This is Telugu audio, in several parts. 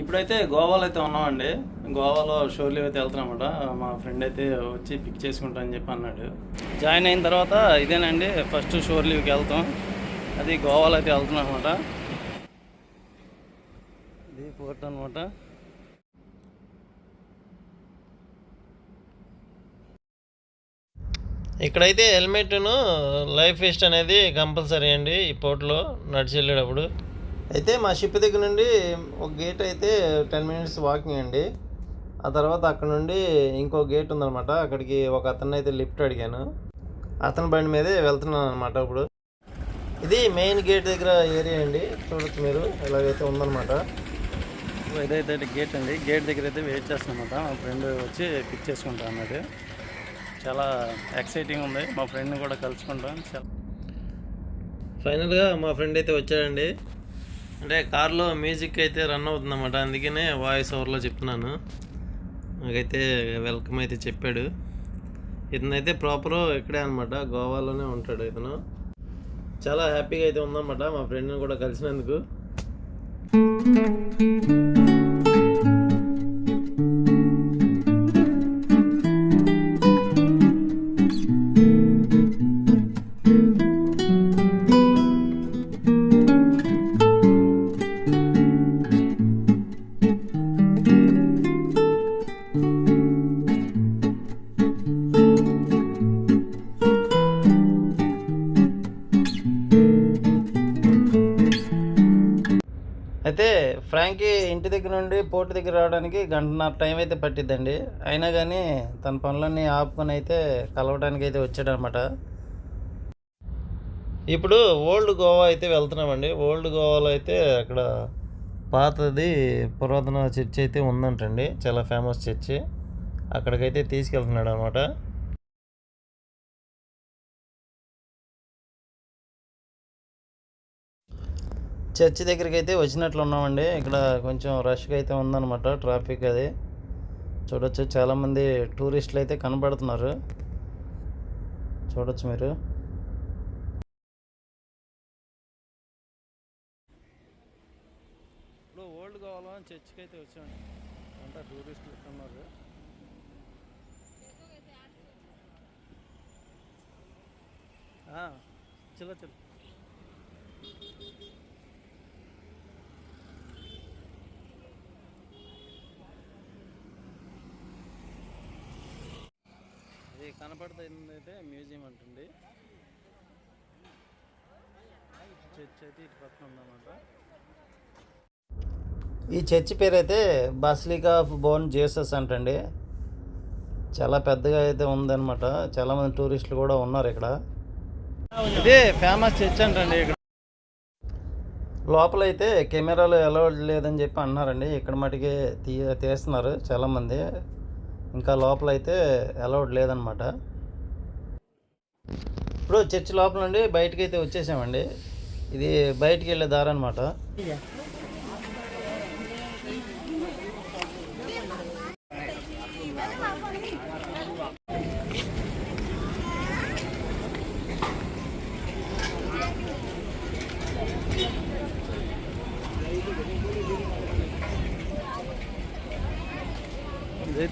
ఇప్పుడైతే గోవాలో అయితే ఉన్నామండి. గోవాలో షోర్లీ అయితే వెళ్తున్నామట. మా ఫ్రెండ్ అయితే వచ్చి పిక్ చేసుకుంటా అని చెప్పి అన్నాడు. జాయిన్ అయిన తర్వాత ఇదేనండి ఫస్ట్ షోర్ లీవ్కి వెళ్తాం. అది గోవాలో అయితే వెళ్తున్నాం అనమాట ఇది పోర్ట్ అనమాట ఇక్కడైతే హెల్మెట్ను లైఫ్ వెస్ట్ అనేది కంపల్సరీ అండి ఈ పోర్ట్లో నడిచి వెళ్ళేటప్పుడు. అయితే మా షిప్ దగ్గర నుండి ఒక గేట్ అయితే టెన్ మినిట్స్ వాకింగ్ అండి. ఆ తర్వాత అక్కడ నుండి ఇంకో గేట్ ఉందన్నమాట. అక్కడికి ఒక అతన్ని అయితే లిఫ్ట్ అడిగాను. అతని బండి మీదే వెళ్తున్నాను అనమాట ఇప్పుడు. ఇది మెయిన్ గేట్ దగ్గర ఏరియా అండి. చూడొచ్చు మీరు ఇలాగైతే ఉందన్నమాట. ఇదైతే గేట్ అండి. గేట్ దగ్గర అయితే వెయిట్ చేస్తామన్నమాట మా ఫ్రెండ్ వచ్చి పిక్ చేసుకుంటా అన్నది. చాలా ఎక్సైటింగ్ ఉంది. మా ఫ్రెండ్ని కూడా కలుసుకుంటాం. చాలా ఫైనల్గా మా ఫ్రెండ్ అయితే వచ్చాడండి. అంటే కార్లో మ్యూజిక్ అయితే రన్ అవుతుందన్నమాట. అందుకనే వాయిస్ ఓవర్లో చెప్తున్నాను. నాకైతే వెల్కమ్ అయితే చెప్పాడు. ఇతనైతే ప్రాపర్ ఇక్కడే అనమాట గోవాలోనే ఉంటాడు ఇతను. చాలా హ్యాపీగా అయితే ఉందన్నమాట మా ఫ్రెండ్ని కూడా కలిసినందుకు. అయితే ఫ్రాంకీ ఇంటి దగ్గర నుండి పోర్టు దగ్గర రావడానికి గంటన్నర టైం అయితే పట్టిద్దండి. అయినా కానీ తన పనులన్నీ ఆపుకొని అయితే కలవడానికి అయితే వచ్చాడనమాట. ఇప్పుడు ఓల్డ్ గోవా అయితే వెళ్తున్నామండి. ఓల్డ్ గోవాలో అయితే అక్కడ పాతది పురాతన చర్చి అయితే ఉందంటండి. చాలా ఫేమస్ చర్చి. అక్కడికైతే తీసుకెళ్తున్నాడు అనమాట చర్చి దగ్గరికి అయితే వచ్చినట్లు ఉన్నామండి. ఇక్కడ కొంచెం రష్గా అయితే ఉందన్నమాట ట్రాఫిక్ అది. చూడొచ్చు చాలామంది టూరిస్టులు అయితే కనబడుతున్నారు. చూడొచ్చు మీరు. ఇప్పుడు ఓల్డ్ కావాలని చర్చికి అయితే వచ్చామండి. అంతా టూరిస్టులు ఉన్నారు. చిల్ల చిల్ల. కనపడుతుంది అయితే మ్యూజియం అంటుంది. చర్చ్ అయితే ఇటు పక్కన ఉందన్నమాట. ఈ చర్చి పేరు అయితే బస్లికా ఆఫ్ బోన్ జీసస్ అంటండి. చాలా పెద్దగా అయితే ఉందన్నమాట. చాలామంది టూరిస్టులు కూడా ఉన్నారు ఇక్కడ. ఇది ఫేమస్ చర్చ్ అంటండి ఇక్కడ. లోపల అయితే కెమెరాలు అలౌడ్ లేదని చెప్పి అన్నారండి. ఇక్కడ మటుకి తీ తీస్తున్నారు చాలామంది. ఇంకా లోపల అయితే అలౌడ్ లేదనమాట ఇప్పుడు చర్చ్ లోపల నుండి బయటకి అయితే వచ్చేసామండి. ఇది బయటికి వెళ్ళే దారి అనమాట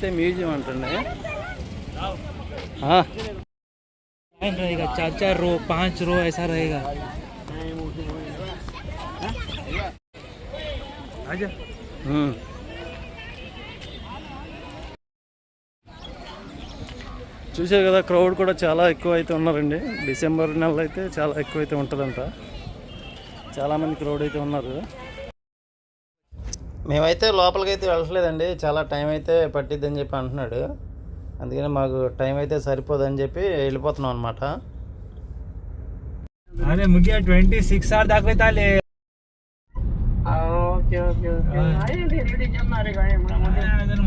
ఇదైతే మ్యూజియం అంటండి ఆ, लाइन रहेगा चार चार रो पांच रो ऐसा रहेगा आजा ఉమ్. చూసారు కదా క్రౌడ్ కూడా చాలా ఎక్కువ అయితే ఉన్నారండి డిసెంబర్ నెల అయితే చాలా ఎక్కువ అయితే ఉంటుందంట చాలామంది క్రౌడ్ అయితే ఉన్నారు మేమైతే లోపలికి అయితే వెళ్ళట్లేదండి చాలా టైం అయితే పట్టిద్దని చెప్పి అంటున్నాడు అందుకని మాకు టైం అయితే సరిపోదని చెప్పి వెళ్ళిపోతున్నాం అనమాట अरे मुझे twenty six are दाखवताले okay okay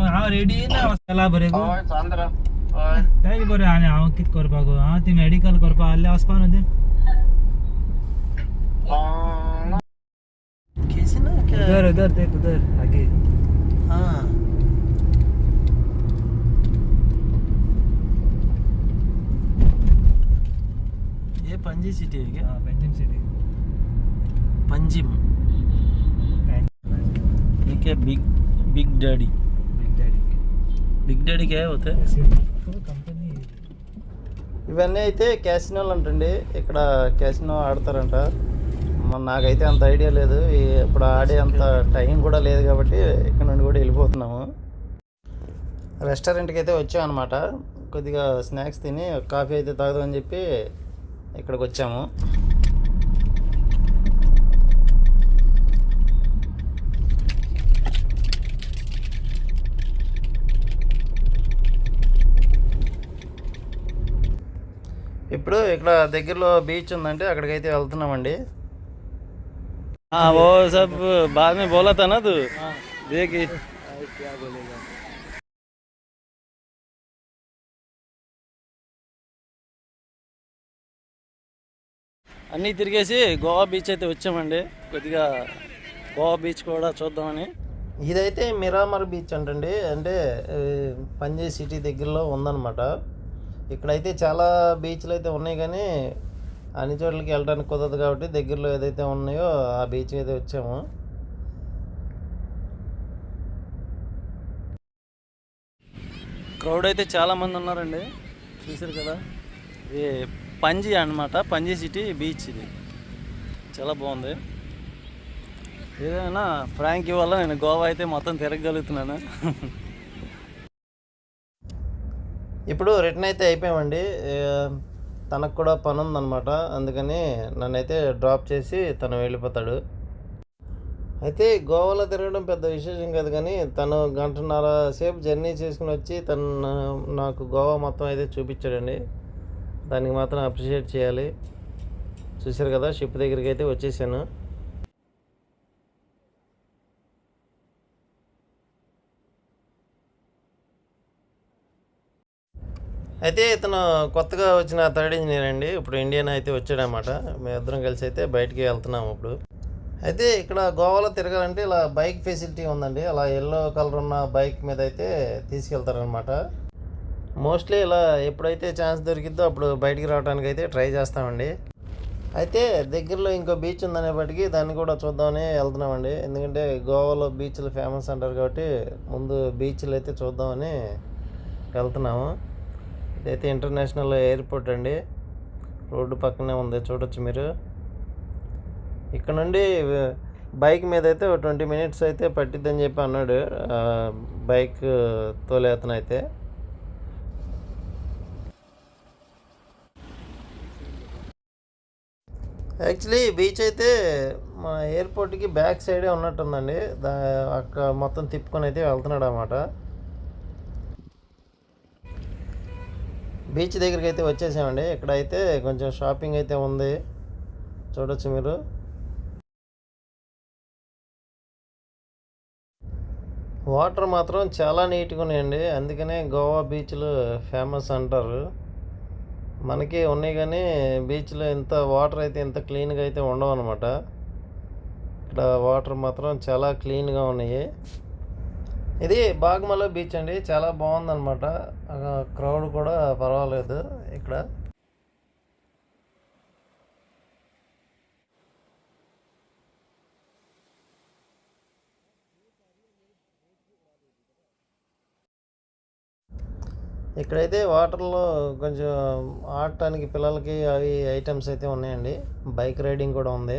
हांव रेडी ना चला बरे गो काय बरें आनी हांव कितें करपाक हांव ती मेडिकल करपाक आहले वचपा न्हू तें उधर उधर देख उधर आगे ये पंजी सिटी है क्या हाँ पेंजिम सिटी पंजिम ये के big big daddy big daddy big daddy क्या होते ऐसे कंपनी ఇవన్నీ అయితే క్యాసినోలు అంటండి ఇక్కడ క్యాసినో ఆడతారంట మన నాకైతే అంత ఐడియా లేదు. ఇప్పుడు ఆడే అంత టైం కూడా లేదు కాబట్టి ఇక్కడ నుండి కూడా వెళ్ళిపోతున్నాము. రెస్టారెంట్కి అయితే వచ్చాం అనమాట కొద్దిగా స్నాక్స్ తిని కాఫీ అయితే తాగుదామని చెప్పి ఇక్కడికి వచ్చాము. ఇప్పుడు ఇక్కడ దగ్గరలో బీచ్ ఉందంటే అక్కడికైతే వెళ్తున్నామండి. हाँ वो सब बाद में बोला था ना तू देखी क्या बोलेगा అన్నీ తిరిగేసి గోవా బీచ్ అయితే వచ్చామండి కొద్దిగా గోవా బీచ్ కూడా చూద్దామని ఇదైతే మిరామర్ బీచ్ అంటండి అంటే ఆ, పంజే సిటీ దగ్గరలో ఉందన్నమాట ఇక్కడైతే చాలా బీచ్లు అయితే ఉన్నాయి కానీ అన్ని చోట్లకి వెళ్ళడానికి కుదరదు కాబట్టి దగ్గరలో ఏదైతే ఉన్నాయో ఆ బీచ్ అయితే వచ్చాము. క్రౌడ్ అయితే చాలా మంది ఉన్నారండి. చూసారు కదా? ఇది పంజీ అన్నమాట. పంజీ సిటీ బీచ్ ఇది. చాలా బాగుంది. ఏదైనా ఫ్రాంక్ వల్ల నేను గోవా అయితే మొత్తం తిరగగలుగుతున్నాను. ఇప్పుడు రిటర్న్ అయితే అయిపోయామండి. తనకు కూడా పని ఉందన్నమాట అందుకని నన్నైతే డ్రాప్ చేసి తను వెళ్ళిపోతాడు. అయితే గోవాలో తిరగడం పెద్ద విశేషం కాదు కానీ తను గంటన్నర సేపు జర్నీ చేసుకుని వచ్చి తను నాకు గోవా మొత్తం అయితే చూపించాడండి. దానికి మాత్రం అప్రిషియేట్ చేయాలి. చూశారు కదా షిప్ దగ్గరికి అయితే వచ్చేసాను. అయితే ఇతను కొత్తగా వచ్చిన థర్డ్ ఇంజనీర్ అండి. ఇప్పుడు ఇండియన్ అయితే వచ్చాడనమాట. మేమిద్దరం కలిసి అయితే బయటికి వెళ్తున్నాము ఇప్పుడు. అయితే ఇక్కడ గోవాలో తిరగాలంటే ఇలా బైక్ ఫెసిలిటీ ఉందండి. అలా ఎల్లో కలర్ ఉన్న బైక్ మీద అయితే తీసుకెళ్తారనమాట. మోస్ట్లీ ఇలా ఎప్పుడైతే ఛాన్స్ దొరికిద్దో అప్పుడు బయటికి రావడానికి అయితే ట్రై చేస్తామండి. అయితే దగ్గరలో ఇంకో బీచ్ ఉందనేప్పటికీ దాన్ని కూడా చూద్దామని వెళ్తున్నామండి. ఎందుకంటే గోవాలో బీచ్లు ఫేమస్ అంటారు కాబట్టి ముందు బీచ్లు అయితే చూద్దామని వెళ్తున్నాము. ఇదైతే ఇంటర్నేషనల్ ఎయిర్పోర్ట్ అండి. రోడ్డు పక్కనే ఉంది చూడొచ్చు మీరు. ఇక్కడ నుండి బైక్ మీద అయితే ట్వంటీ మినిట్స్ అయితే పట్టిద్దని చెప్పి అన్నాడు. బైక్ తోలే అతను అయితే. యాక్చువల్లీ బీచ్ అయితే మా ఎయిర్పోర్ట్కి బ్యాక్ సైడే ఉన్నట్టుందండి. దా అక్కడ మొత్తం తిప్పుకొని అయితే వెళ్తున్నాడు అన్నమాట బీచ్ దగ్గరికి అయితే వచ్చేసామండి. ఇక్కడ అయితే కొంచెం షాపింగ్ అయితే ఉంది. చూడొచ్చు మీరు. వాటర్ మాత్రం చాలా నీట్గా ఉన్నాయండి. అందుకనే గోవా బీచ్లు ఫేమస్ అంటారు. మనకి ఉన్నాయి కానీ బీచ్లో ఇంత వాటర్ అయితే ఇంత క్లీన్గా అయితే ఉండవు అనమాట ఇక్కడ వాటర్ మాత్రం చాలా క్లీన్గా ఉన్నాయి. ఇది బాగ్మలో బీచ్ అండి. చాలా బాగుందన్నమాట. క్రౌడ్ కూడా పర్వాలేదు ఇక్కడ. ఇక్కడైతే వాటర్లో కొంచెం ఆడటానికి పిల్లలకి అవి ఐటమ్స్ అయితే ఉన్నాయండి. బైక్ రైడింగ్ కూడా ఉంది.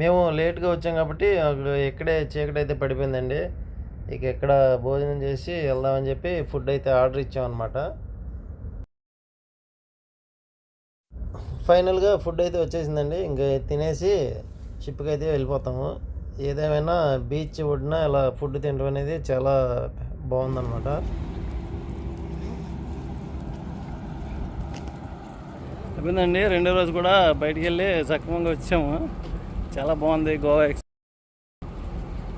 మేము లేట్గా వచ్చాం కాబట్టి అక్కడ ఇక్కడే చీకటి అయితే పడిపోయిందండి. ఇక ఎక్కడ భోజనం చేసి వెళ్దామని చెప్పి ఫుడ్ అయితే ఆర్డర్ ఇచ్చామన్నమాట ఫైనల్గా ఫుడ్ అయితే వచ్చేసిందండి. ఇంకా తినేసి షిప్కి అయితే వెళ్ళిపోతాము. ఏదేమైనా బీచ్ ఒడిన ఇలా ఫుడ్ తినడం అనేది చాలా బాగుందన్నమాట. అయిపోయిందండి. రెండో రోజు కూడా బయటికి వెళ్ళి సక్రమంగా వచ్చాము. చాలా బాగుంది గోవా ఎక్స్.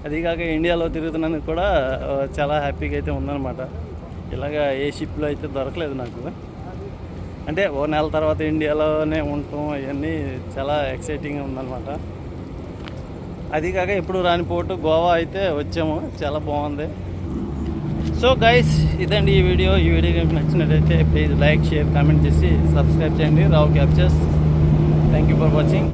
అది కాక ఇండియాలో తిరుగుతున్నందుకు కూడా చాలా హ్యాపీగా అయితే ఉందన్నమాట. ఇలాగా ఏ షిప్లో అయితే దొరకలేదు నాకు. అంటే ఓ నెల తర్వాత ఇండియాలోనే ఉండటం అవన్నీ చాలా ఎక్సైటింగ్గా ఉందన్నమాట. అది కాక ఎప్పుడు రానిపోటు గోవా అయితే వచ్చాము. చాలా బాగుంది. సో గైస్ ఇదండి ఈ వీడియో. ఈ వీడియో కనుక నచ్చినట్టయితే ప్లీజ్ లైక్ షేర్ కామెంట్ చేసి సబ్స్క్రైబ్ చేయండి. Rao captures. Thank you for watching.